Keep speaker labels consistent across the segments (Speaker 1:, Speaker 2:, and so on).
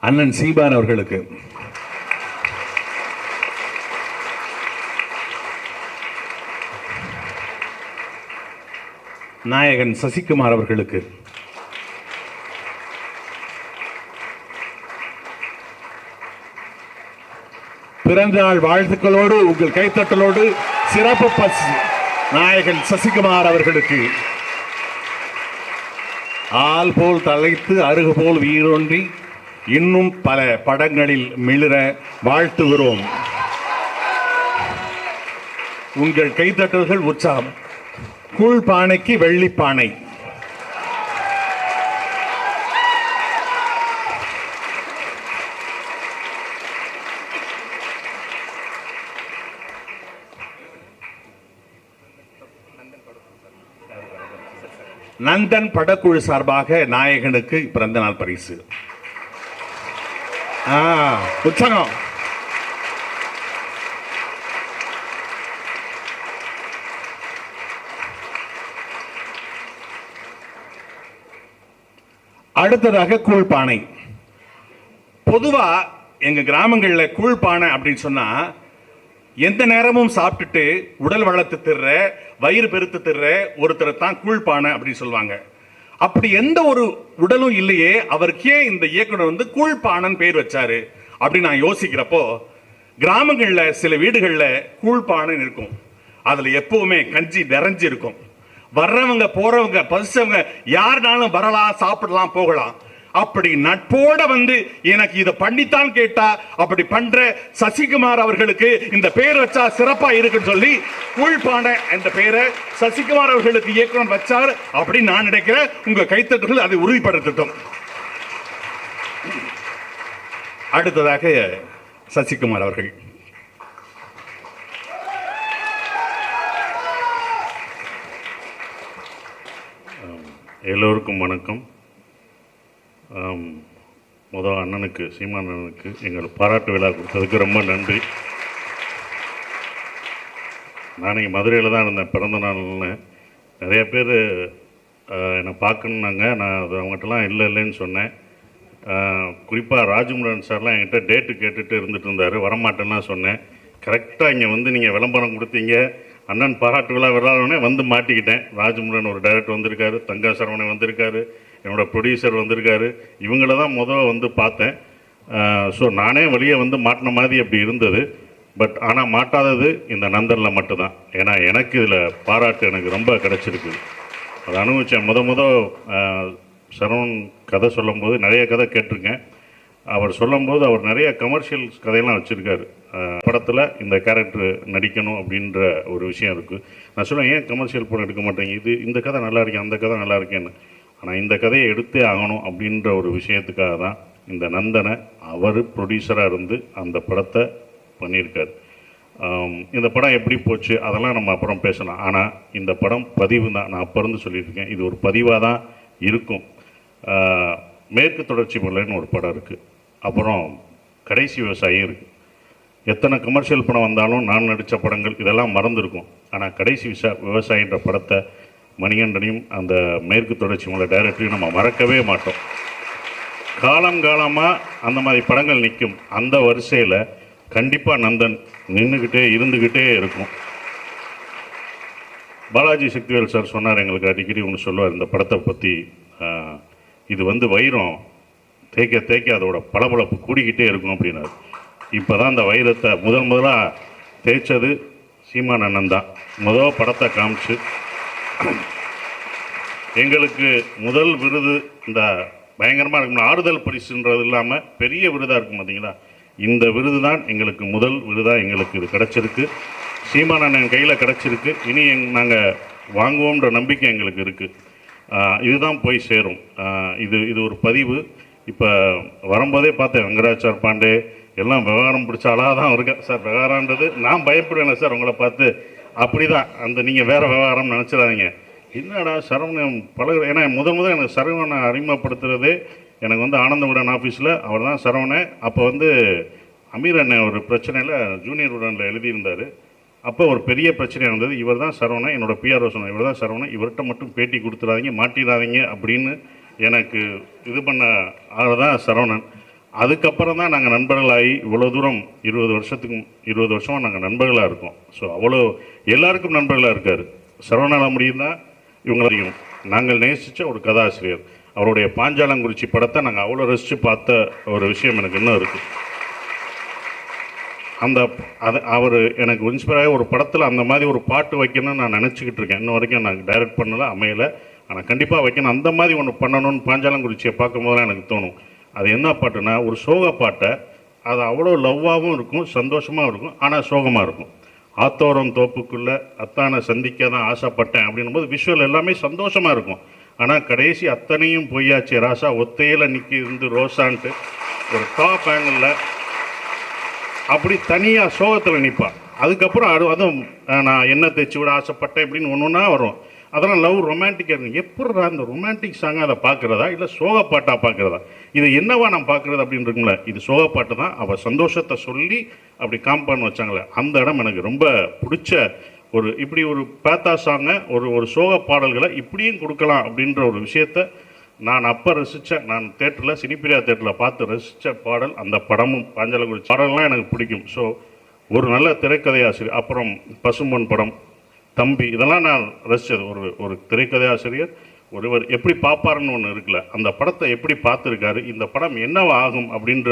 Speaker 1: அண்ணன் சீபான் அவர்களுக்கு. நாயகன் சசிகுமார் அவர்களுக்கு. பிறந்தநாள் வாழ்த்துக்களோடு உங்கள் கைத்தட்டலோடு சிறப்பு பஸ் நாயகன் சசிகுமார் அவர்களுக்கு. ஆள் போல் தலைத்து அருகு போல் வீரொன்றி இன்னும் பல படங்களில் மிளிர வாழ்த்துகிறோம். உங்கள் கைத்தட்டல்கள் உற்சாகம். கூழ் பானைக்கு வெள்ளி பானை. நந்தன் படக்குழு சார்பாக நாயகனுக்கு பிறந்த நாள் பரிசு. உற்சாகம் அடுத்ததாக கூழ்பானை. பொதுவாக எங்கள் கிராமங்களில் கூழ்பானை அப்படின்னு சொன்னால் எந்த நேரமும் சாப்பிட்டுட்டு உடல் வளர்த்து திர்ற வயிறு பெருத்து திர்ற ஒருத்தரை தான் கூழ்பானை அப்படின்னு சொல்லுவாங்க. அப்படி எந்த ஒரு உடலும் இல்லையே அவருக்கே இந்த இயக்குனர் வந்து கூழ்பானன் பேர் வச்சாரு அப்படின்னு நான் யோசிக்கிறப்போ கிராமங்களில் சில வீடுகளில் கூழ்பானன் இருக்கும். அதில் எப்பவுமே கஞ்சி நிறைஞ்சு இருக்கும் வர்றவங்க போறவங்க பசிச்சவங்க யாருனாலும் வரலாம் சாப்பிடலாம் போகலாம். அப்படி நட்போட வந்து எனக்கு இதை பண்ணித்தான் கேட்டா அப்படி பண்ற சசிகுமார் அவர்களுக்கு இந்த பேர் வச்சா சிறப்பா இருக்குன்னு சொல்லி உள்பான இந்த பேரை சசிகுமார் அவர்களுக்கு இயக்குனர் வச்சார் அப்படின்னு நான் நினைக்கிறேன். உங்க கைத்தட்டுகள் அதை உறுதிப்படுத்தட்டும். அடுத்ததாக சசிகுமார் அவர்கள்.
Speaker 2: எல்லோருக்கும் வணக்கம். மொதல் அண்ணனுக்கு சீமான் அண்ணனுக்கு எங்கள் பாராட்டு விழா கொடுத்ததுக்கு ரொம்ப நன்றி. நான் இங்கே மதுரையில் தான் இருந்தேன் பிறந்த நாள்னு நிறைய பேர் என்னை பார்க்கணுன்னாங்க. நான் அது அவங்ககிட்டலாம் இல்லை இல்லைன்னு சொன்னேன். குறிப்பாக ராஜமுருகன் சார்லாம் என்கிட்ட டேட்டு கேட்டுட்டு இருந்துட்டு இருந்தார். வரமாட்டேன்னா சொன்னேன். கரெக்டாக இங்கே வந்து நீங்கள் விளம்பரம் கொடுத்தீங்க. அண்ணன் பாராட்டு விழா விழாவுனே வந்து மாட்டிக்கிட்டேன். ராஜமுருகன் ஒரு டைரக்டர் வந்திருக்காரு தங்கா சரவணன் வந்திருக்காரு. என்னோட ப்ரொடியூசர் வந்திருக்காரு. இவங்கள தான் முதல்ல வந்து பார்த்தேன். ஸோ நானே வெளியே வந்து மாட்டின மாதிரி அப்படி இருந்தது. பட் ஆனால் மாட்டாதது இந்த நந்தனில் மட்டும்தான். ஏன்னா எனக்கு இதில் பாராட்டு எனக்கு ரொம்ப கிடச்சிருக்கு. அதை அனுபவித்தேன் முத முத சரவண் கதை சொல்லும்போது நிறைய கதை கேட்டிருக்கேன். அவர் சொல்லும்போது அவர் நிறைய கமர்ஷியல்ஸ் கதையெல்லாம் வச்சுருக்காரு. படத்தில் இந்த கேரக்டர் நடிக்கணும் அப்படின்ற ஒரு விஷயம் இருக்குது நான் சொல்லுவேன் ஏன் கமர்ஷியல் படம் எடுக்க மாட்டேங்க? இது இந்த கதை நல்லா இருக்கேன் அந்த கதை நல்லா இருக்கேன்னு. ஆனால் இந்த கதையை எடுத்தே ஆகணும் அப்படின்ற ஒரு விஷயத்துக்காக தான் இந்த நந்தனை அவர் ப்ரொடியூசராக இருந்து அந்த படத்தை பண்ணியிருக்காரு. இந்த படம் எப்படி போச்சு அதெல்லாம் நம்ம அப்புறம் பேசலாம். ஆனால் இந்த படம் பதிவு தான். நான் அப்போ இருந்து இது ஒரு பதிவாக தான் இருக்கும். மேற்கு தொடர்ச்சி மலைன்னு ஒரு படம் இருக்குது அப்புறம் கடைசி விவசாயம் இருக்குது எத்தனை கமர்ஷியல் படம் வந்தாலும் நான் நடித்த படங்கள் இதெல்லாம் மறந்துருக்கும். ஆனால் கடைசி விசா விவசாயின்ற படத்தை மணிகண்டனையும் அந்த மேற்கு தொடர்ச்சி மலை டைரக்டரையும் நம்ம மறக்கவே மாட்டோம். காலம் காலமாக அந்த மாதிரி படங்கள் நிற்கும். அந்த வரிசையில் கண்டிப்பாக நந்தன் நின்றுக்கிட்டே இருந்துக்கிட்டே இருக்கும். பாலாஜி சக்திவேல் சார் சொன்னார் எங்களுக்கு அடிக்கடி ஒன்று சொல்லுவார் இந்த படத்தை பற்றி இது வந்து வைரம் தேய்க்க தேய்க்க அதோட பளபளப்பு கூடிக்கிட்டே இருக்கும் அப்படின்னாரு. இப்போ தான் அந்த வைரத்தை முதன் முதலாக தேய்ச்சது சீமான் அண்ணன் தான். முதல் படத்தை காமிச்சு எங்களுக்கு முதல் விருது இந்த பயங்கரமாக இருக்கும். ஆறுதல் பரிசுன்றது இல்லாமல் பெரிய விருதாக இருக்கும் பார்த்தீங்களா இந்த விருது தான் எங்களுக்கு முதல் விருதாக எங்களுக்கு இது கிடச்சிருக்கு. சீமான அண்ணன் கையில் கிடச்சிருக்கு. இனி எங் நாங்கள் வாங்குவோன்ற நம்பிக்கை எங்களுக்கு இருக்குது இதுதான் போய் சேரும். இது இது ஒரு பதிவு. இப்போ வரும்போதே பார்த்தேன் வெங்கடாச்சார் பாண்டே எல்லாம் விவகாரம் பிடிச்ச ஆளாக தான் இருக்கேன். சார் விவகாரன்றது நான் பயப்படுவேன் சார். உங்களை பார்த்து அப்படி தான் அந்த நீங்கள் வேறு விவகாரம் நினச்சிடாதீங்க. என்னடா சரவணன் பழக ஏன்னா முதல் முதல் எனக்கு சரவணனை அறிமுகப்படுத்துறதே எனக்கு வந்து ஆனந்தவுடன் ஆஃபீஸில் அவர் தான் சரவணன். அப்போ வந்து அமீர் அண்ணன் ஒரு பிரச்சனையில் ஜூனியர் உடனில் எழுதியிருந்தார். அப்போ ஒரு பெரிய பிரச்சனை இருந்தது. இவர் தான் சரவணன். என்னோட பிஆர்ஓ சொன்னார். இவர் தான் சரவணன். இவர்கிட்ட மட்டும் பேட்டி கொடுத்துடாதீங்க. மாட்டிடாதீங்க அப்படின்னு எனக்கு இது பண்ண ஆள் தான் சரவணன். அதுக்கப்புறம் தான் நாங்கள் நண்பர்களாகி இவ்வளோ தூரம் இருபது வருஷத்துக்கு இருபது வருஷமாக நாங்கள் நண்பர்களாக இருக்கோம். ஸோ அவ்வளோ எல்லாருக்கும் நண்பர்களாக இருக்கார். சரவணால முடியும் தான் இவங்களையும் நாங்கள் நேசித்த ஒரு கதாசிரியர். அவருடைய பாஞ்சாலங்குறிச்சி படத்தை நாங்கள் அவ்வளோ ரசித்து பார்த்த ஒரு விஷயம் எனக்கு இன்னும் இருக்குது அந்த அது அவர் எனக்கு இன்ஸ்பயர் ஒரு படத்தில் அந்த மாதிரி ஒரு பாட்டு வைக்கணும்னு நான் நினச்சிக்கிட்டு இருக்கேன். இன்ன வரைக்கும் நான் டைரக்ட் பண்ணலை அமையலை. ஆனால் கண்டிப்பாக வைக்கணும். அந்த மாதிரி ஒன்று பண்ணணும்னு பாஞ்சாலங்குறிச்சியை பார்க்கும்போது எனக்கு தோணும். அது என்ன பாட்டுனா ஒரு சோக பாட்டை அது அவ்வளோ லவ்வாகவும் இருக்கும் சந்தோஷமாகவும் இருக்கும் ஆனால் சோகமாக இருக்கும். ஆத்தோரம் தோப்புக்குள்ளே அத்தானை சந்திக்க தான் ஆசைப்பட்டேன் அப்படின்னும் போது விஷுவல் எல்லாமே சந்தோஷமாக இருக்கும். ஆனால் கடைசி அத்தனையும் பொய்யாச்சு ராசா ஒத்தையில் நிற்கி இருந்து ரோசான்ட்டு. ஒரு டாப் ஆங்கிளில் அப்படி தனியாக சோகத்தில் நிற்பாள் அதுக்கப்புறம் அது அதுவும் நான் என்ன தைச்சி விட ஆசைப்பட்டேன் இப்படின்னு ஒன்று ஒன்றா வரும். அதெல்லாம் லவ் ரொமான்டிக்காக இருக்கும் எப்படிடா அந்த ரொமான்டிக் சாங்காக அதை பார்க்குறதா? இல்லை சோகப்பாட்டாக பார்க்குறதா? இது என்னவா நான் பார்க்குறது அப்படின்னு இருக்குங்களா இது சோகப்பாட்டு தான். அவள் சந்தோஷத்தை சொல்லி அப்படி காம்பான்னு வச்சாங்களே. அந்த இடம் எனக்கு ரொம்ப பிடிச்ச ஒரு இப்படி ஒரு பேத்தா சாங்கை ஒரு ஒரு சோக பாடல்களை இப்படியும் கொடுக்கலாம் அப்படின்ற ஒரு விஷயத்த நான் அப்போ ரசித்தேன் நான் தேட்டரில் சினிப்பிரியா தேட்டரில் பார்த்து ரசித்த பாடல் அந்த படமும் பாஞ்சலகுறிச்சி பாடல்லாம் எனக்கு பிடிக்கும். ஸோ ஒரு நல்ல திரைக்கதை ஆசிரியர் அப்புறம் பசும்பொன் படம். தம்பி இதெல்லாம் நான் ரசித்தது ஒரு ஒரு திரைக்கதை ஆசிரியர் ஒருவர் எப்படி பார்ப்பாருன்னு ஒன்று இருக்குல்ல அந்த படத்தை எப்படி பார்த்துருக்காரு இந்த படம் என்னவா ஆகும் அப்படின்ற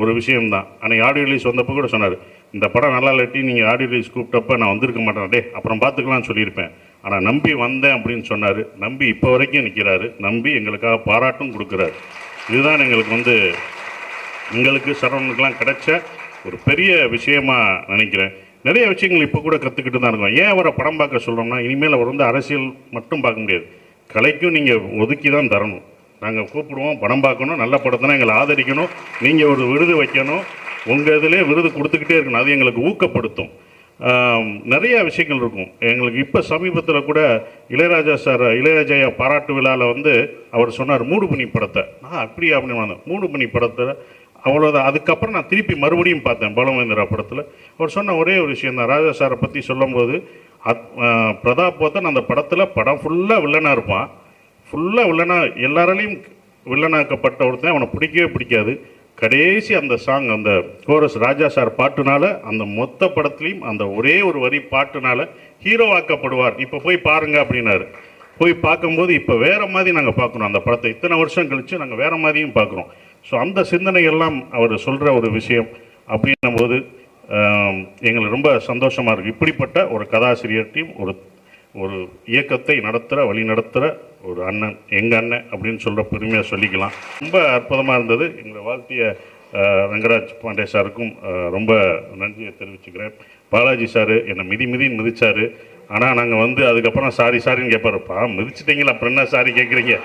Speaker 2: ஒரு விஷயம்தான். அன்னைக்கு ஆடியோ ரிலீஸ் வந்தப்போ கூட சொன்னார் இந்த படம் நல்லா இல்லாட்டி நீங்கள் ஆடியோ ரிலீஸ் கூப்பிட்டப்ப நான் வந்திருக்க மாட்டேன் டே அப்புறம் பார்த்துக்கலாம்னு சொல்லியிருப்பேன். ஆனால் நம்பி வந்தேன் அப்படின்னு சொன்னார். நம்பி இப்போ வரைக்கும் நிற்கிறாரு நம்பி எங்களுக்காக பாராட்டும் கொடுக்குறாரு. இதுதான் எங்களுக்கு வந்து எங்களுக்கு சரவணனுக்கெலாம் கிடைச்ச ஒரு பெரிய விஷயமா நினைக்கிறேன். நிறைய விஷயங்கள் இப்போ கூட கற்றுக்கிட்டு தான் இருக்கோம். ஏன் அவரை படம் பார்க்க சொல்கிறோம்னா இனிமேல் அவர் வந்து அரசியல் மட்டும் பார்க்க முடியாது. கலைக்கும் நீங்கள் ஒதுக்கி தான் தரணும். நாங்கள் கூப்பிடுவோம் படம் பார்க்கணும் நல்ல படத்தினா எங்களை ஆதரிக்கணும் நீங்கள் ஒரு விருது வைக்கணும் உங்கள் இதிலே விருது கொடுத்துக்கிட்டே இருக்கணும். அது எங்களுக்கு ஊக்கப்படுத்தும். நிறையா நிறைய விஷயங்கள் இருக்கும். எங்களுக்கு இப்போ சமீபத்தில் கூட இளையராஜா சார் இளையராஜா பாராட்டு விழாவில் வந்து அவர் சொன்னார் மூடுபனி படத்தை. நான் அப்படி அப்படின்னு வந்தேன். மூடுபனி படத்தில் அவ்வளோதான் அதுக்கப்புறம் நான் திருப்பி மறுபடியும் பார்த்தேன் பலமேந்திரா படத்தில். அவர் சொன்ன ஒரே ஒரு விஷயம் தான். ராஜா சாரை பற்றி சொல்லும்போது அத் பிரதாப் போத்தன் அந்த படத்தில் படம் ஃபுல்லாக வில்லனாக இருப்பான். ஃபுல்லாக வில்லனாக எல்லாராலையும் வில்லனாக்கப்பட்ட ஒருத்தன் அவனை பிடிக்கவே பிடிக்காது. கடைசி அந்த சாங் அந்த கோரஸ் ராஜா சார் பாட்டுனால அந்த மொத்த படத்துலையும் அந்த ஒரே ஒரு வரி பாட்டுனால ஹீரோவாக்கப்படுவார் இப்போ போய் பாருங்க அப்படின்னாரு. போய் பார்க்கும்போது இப்போ வேறு மாதிரி நாங்கள் பார்க்குறோம் அந்த படத்தை இத்தனை வருஷம் கழித்து நாங்கள் வேறு மாதிரியும் பார்க்குறோம். ஸோ அந்த சிந்தனைகள்லாம் அவர் சொல்கிற ஒரு விஷயம் அப்படின்னும் போது எங்களுக்கு ரொம்ப சந்தோஷமாக இருக்குது இப்படிப்பட்ட ஒரு கதாசிரியர்ட்டையும் ஒரு ஒரு இயக்கத்தை நடத்துகிற வழி நடத்துகிற ஒரு அண்ணன் எங்கள் அண்ணன் அப்படின்னு சொல்கிற பெருமையாக சொல்லிக்கலாம். ரொம்ப அற்புதமாக இருந்தது. எங்களை வாழ்த்திய ரங்கராஜ் பாண்டே சாருக்கும் ரொம்ப நன்றியை தெரிவிச்சுக்கிறேன். பாலாஜி சார் என்னை மிதி மிதின்னு மிதிச்சாரு. ஆனால் நாங்கள் வந்து அதுக்கப்புறம் சாரி சாரின்னு கேட்பாருப்பா மிதிச்சிட்டிங்களா? அப்புறம் என்ன சாரி கேட்குறீங்க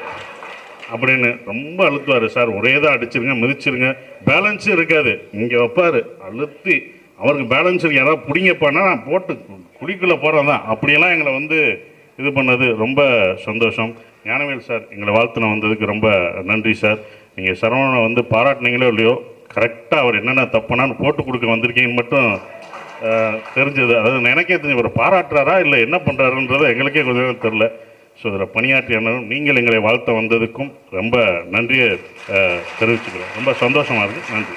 Speaker 2: அப்படின்னு ரொம்ப அழுத்துவார். சார் ஒரே தான் அடிச்சிருங்க மிதிச்சிருங்க. பேலன்ஸும் இருக்காது. இங்கே வைப்பார். அழுத்தி அவருக்கு பேலன்ஸ் இருக்கு. யாராவது பிடிங்கப்பானா நான் போட்டு குழிக்குள்ளே போகிறேன் தான் அப்படியெல்லாம் எங்களை வந்து இது பண்ணது ரொம்ப சந்தோஷம். ஞானவேல் சார் எங்களை வாழ்த்துன வந்ததுக்கு ரொம்ப நன்றி சார். நீங்கள் சரவணனை வந்து பாராட்டினீங்களோ இல்லையோ கரெக்டாக அவர் என்னென்ன தப்புனான்னு போட்டு கொடுக்க வந்திருக்கீங்கன்னு மட்டும் தெரிஞ்சது. அதாவது எனக்கே தெரிஞ்சு இவர் பாராட்டுறாரா இல்லை என்ன பண்ணுறாருன்றதை எங்களுக்கே கொஞ்சம் தெரில ஸோ இதில் பணியாற்றிய நீங்கள் எங்களை வாழ்த்த வந்ததுக்கும் ரொம்ப நன்றியை தெரிவிச்சுக்கிறோம் ரொம்ப சந்தோஷமாக இருக்குது நன்றி.